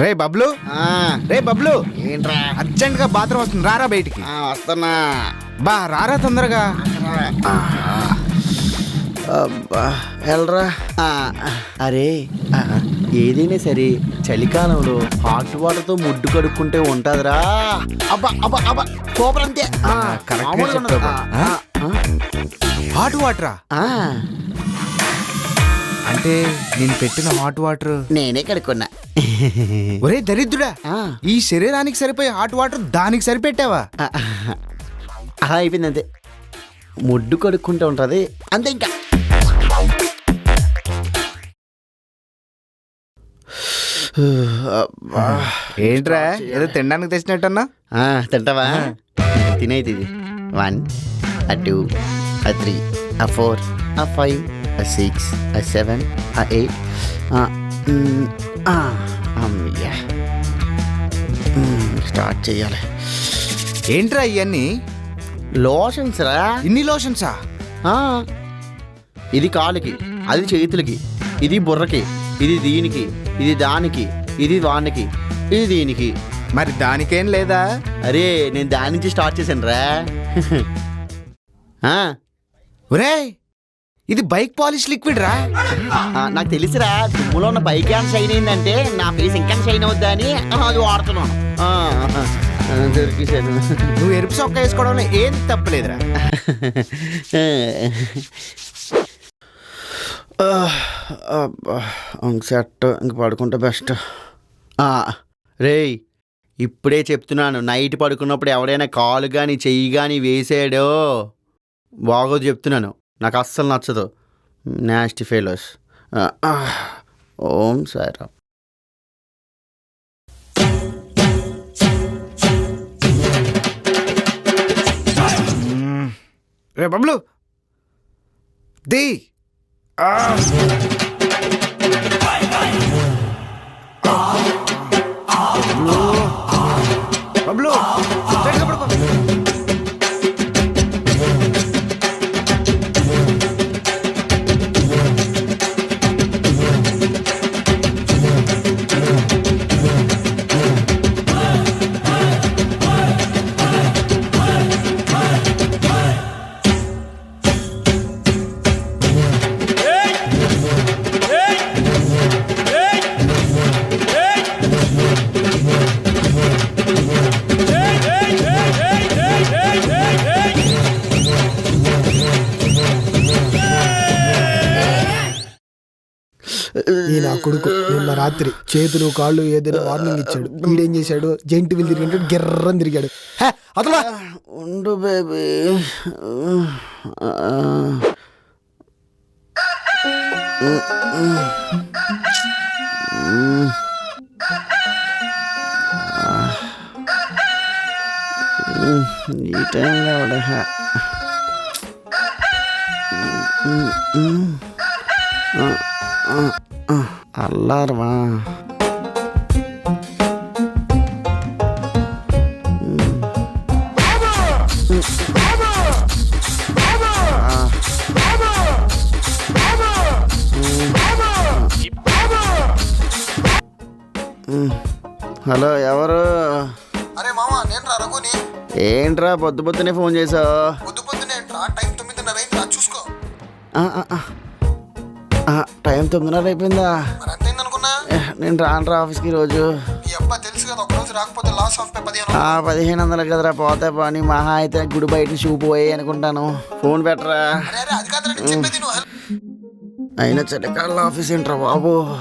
రే బబ్లు. ఆ, రే బబ్లు. ఏంట్రా? అర్జెంట్గా బాత్రూమ్ వస్తుంది. రారా బయటికి. వస్తున్నా. బా రారా తొందరగా. ఆ, అరే ఏదైనా సరే చలికాలంలో హాట్ వాటర్తో ముడ్డు కడుక్కుంటే ఉంటుందిరా. అబ్బా అబ్బా అబ్బా. ఆ, హాట్ వాటరా? అంటే నేను పెట్టిన హాట్ వాటర్? నేనే కడుక్కున్నా. ఒరే దరిద్రుడా ఆ, ఈ శరీరానికి సరిపోయే హాట్ వాటర్ దానికి సరిపెట్టావా? ఆ, అలా అయిపోయింది అంతే ముడ్డు కడుక్కుంటూ ఉంటుంది అంతే ఇంకా. అబ్బా. ఏంట్రా ఏదో తినడానికి తెచ్చినట్టన్నా? ఆ, తింటావా? తినేది ఇది. వన్ ఆ టూ ఆ three a four a five ఆ సిక్స్ ఆ సెవెన్ ఆ ఎయిట్ అమ్మయ్యా మ్మ్, స్టార్ట్ చేయాలి. ఏంట్రా ఇవన్నీ లోషన్స్ రా. ఇన్ని లోషన్సా ఆ, ఇది కాలుకి అది చేతులకి ఇది బుర్రకి ఇది దీనికి ఇది దానికి ఇది వానికి ఇది దీనికి. మరి దానికేం లేదా? అరే నేను దాని నుంచి స్టార్ట్ చేశాను రా ఆ, ఇది బైక్ పాలిష్ లిక్విడ్ రా. నాకు తెలుసురా దుమ్ములో ఉన్న బైక్ ఏమైనా షైన్ అయిందంటే నా ఫేస్ ఇంకా షైన్ అవుద్దా అని అది వాడుతున్నాను. నువ్వు ఎరుపు సొక్క వేసుకోవడంలో ఏం తప్పలేదురా సెట్ ఇంక పడుకుంటే బెస్ట్ రేయ్ ఇప్పుడే చెప్తున్నాను నైట్ పడుకున్నప్పుడు ఎవడైనా కాలు కానీ చెయ్యి కానీ వేసాడో బాగోదు చెప్తున్నాను. నాకు అస్సలు నచ్చదు. నాస్టి ఫెయిలర్స్ ఓం సారా రే బబ్లు. ది. ఈ నా కొడుకు నిన్న రాత్రి చేతులు కాళ్ళు ఏదైనా వార్నింగ్ ఇచ్చాడు. వీడేం చేశాడు? జైంట్ వీల్ తిరిగాడు గిర్రం తిరిగాడు. హే, అతలా! ఉండు బేబీ. ఈ టైంలో ఎవడ? అల్లారవా హలో ఎవరు? అరే మామా నేను రా రఘుని. ఏంట్రా పొద్దు పొద్దునే ఫోన్ చేసావు పొద్దు పొద్దునే టైం తొమ్మిదిన్నర అయింది చూసుకో. టైం తొమ్మిదిన్నర అయిపోయిందా? నేను రాను రా ఆఫీస్కి రోజు ఈ అబ్బా తెలుసు కదా ఒకరోజు రాకపోతే లాస్ ఆఫ్ పదిహేను వందలు కదరా పోతే పని మహా అయితే గుడి బయట చూపు పోయి అనుకుంటాను. ఫోన్ పెట్టరా. అయినా చలికాల ఆఫీస్ ఏంట్రా బాబు?